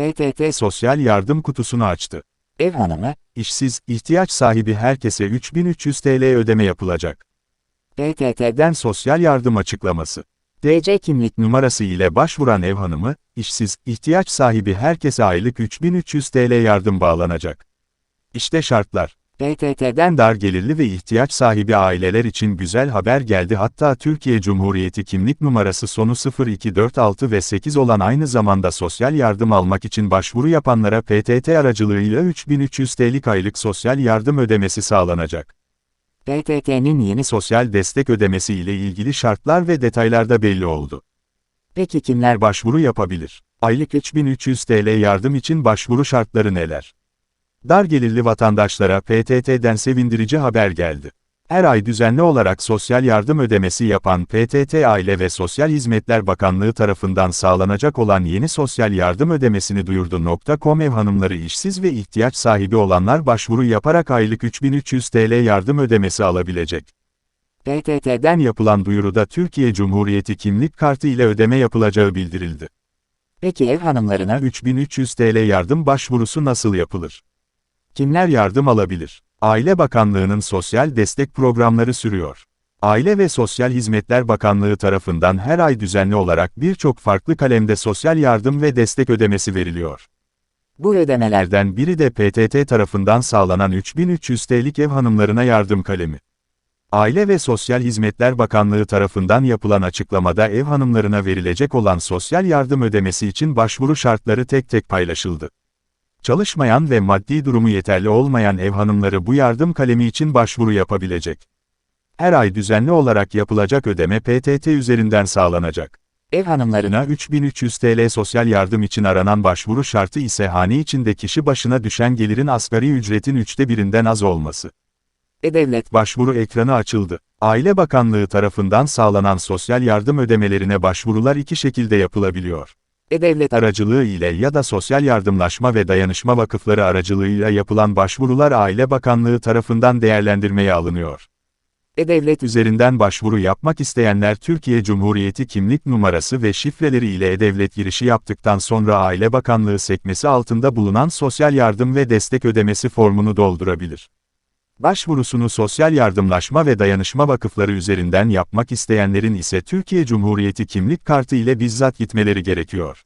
PTT sosyal yardım kutusunu açtı. Ev hanımı, İşsiz, ihtiyaç sahibi herkese 3300 TL ödeme yapılacak. PTT'den Den sosyal yardım açıklaması. DC kimlik Numarası ile başvuran ev hanımı, işsiz, ihtiyaç sahibi herkese aylık 3300 TL yardım bağlanacak. İşte şartlar. PTT'den Dar gelirli ve ihtiyaç sahibi aileler için güzel haber geldi hatta Türkiye Cumhuriyeti kimlik numarası sonu 0246 ve 8 olan aynı zamanda sosyal yardım almak için başvuru yapanlara PTT aracılığıyla 3300 TL'lik aylık sosyal yardım ödemesi sağlanacak. PTT'nin yeni Sosyal destek ödemesi ile ilgili şartlar ve detaylar da belli oldu. Peki kimler Başvuru yapabilir. Aylık 3300 TL yardım için başvuru şartları neler? Dar gelirli vatandaşlara PTT'den sevindirici haber geldi. Her ay düzenli olarak sosyal yardım ödemesi yapan PTT Aile ve Sosyal Hizmetler Bakanlığı tarafından sağlanacak olan yeni sosyal yardım ödemesini duyurdu.com ev hanımları işsiz ve ihtiyaç sahibi olanlar başvuru yaparak aylık 3300 TL yardım ödemesi alabilecek. PTT'den Yapılan duyuruda Türkiye Cumhuriyeti kimlik kartı ile ödeme yapılacağı bildirildi. Peki ev hanımlarına 3300 TL yardım başvurusu nasıl yapılır? Kimler yardım alabilir? Aile Bakanlığı'nın sosyal destek programları sürüyor. Aile ve Sosyal Hizmetler Bakanlığı tarafından her ay düzenli olarak birçok farklı kalemde sosyal yardım ve destek ödemesi veriliyor. bu ödemeler Lerden biri de PTT tarafından sağlanan 3300 TL'lik ev hanımlarına yardım kalemi. Aile ve Sosyal Hizmetler Bakanlığı tarafından yapılan açıklamada ev hanımlarına verilecek olan sosyal yardım ödemesi için başvuru şartları tek tek paylaşıldı. Çalışmayan ve maddi durumu yeterli olmayan ev hanımları bu yardım kalemi için başvuru yapabilecek. Her ay düzenli olarak yapılacak ödeme PTT üzerinden sağlanacak. ev hanımlarına Ürüne 3300 TL sosyal yardım için aranan başvuru şartı ise hane içinde kişi başına düşen gelirin asgari ücretin üçte birinden az olması. E-Devlet Başvuru ekranı açıldı. Aile Bakanlığı tarafından sağlanan sosyal yardım ödemelerine başvurular iki şekilde yapılabiliyor. E-Devlet Aracılığı ile ya da Sosyal Yardımlaşma ve Dayanışma Vakıfları aracılığıyla yapılan başvurular Aile Bakanlığı tarafından değerlendirmeye alınıyor. E-Devlet Üzerinden başvuru yapmak isteyenler Türkiye Cumhuriyeti kimlik numarası ve şifreleri ile e-devlet girişi yaptıktan sonra Aile Bakanlığı sekmesi altında bulunan Sosyal Yardım ve Destek Ödemesi formunu doldurabilir. Başvurusunu Sosyal Yardımlaşma ve Dayanışma Vakıfları üzerinden yapmak isteyenlerin ise Türkiye Cumhuriyeti kimlik kartı ile bizzat gitmeleri gerekiyor.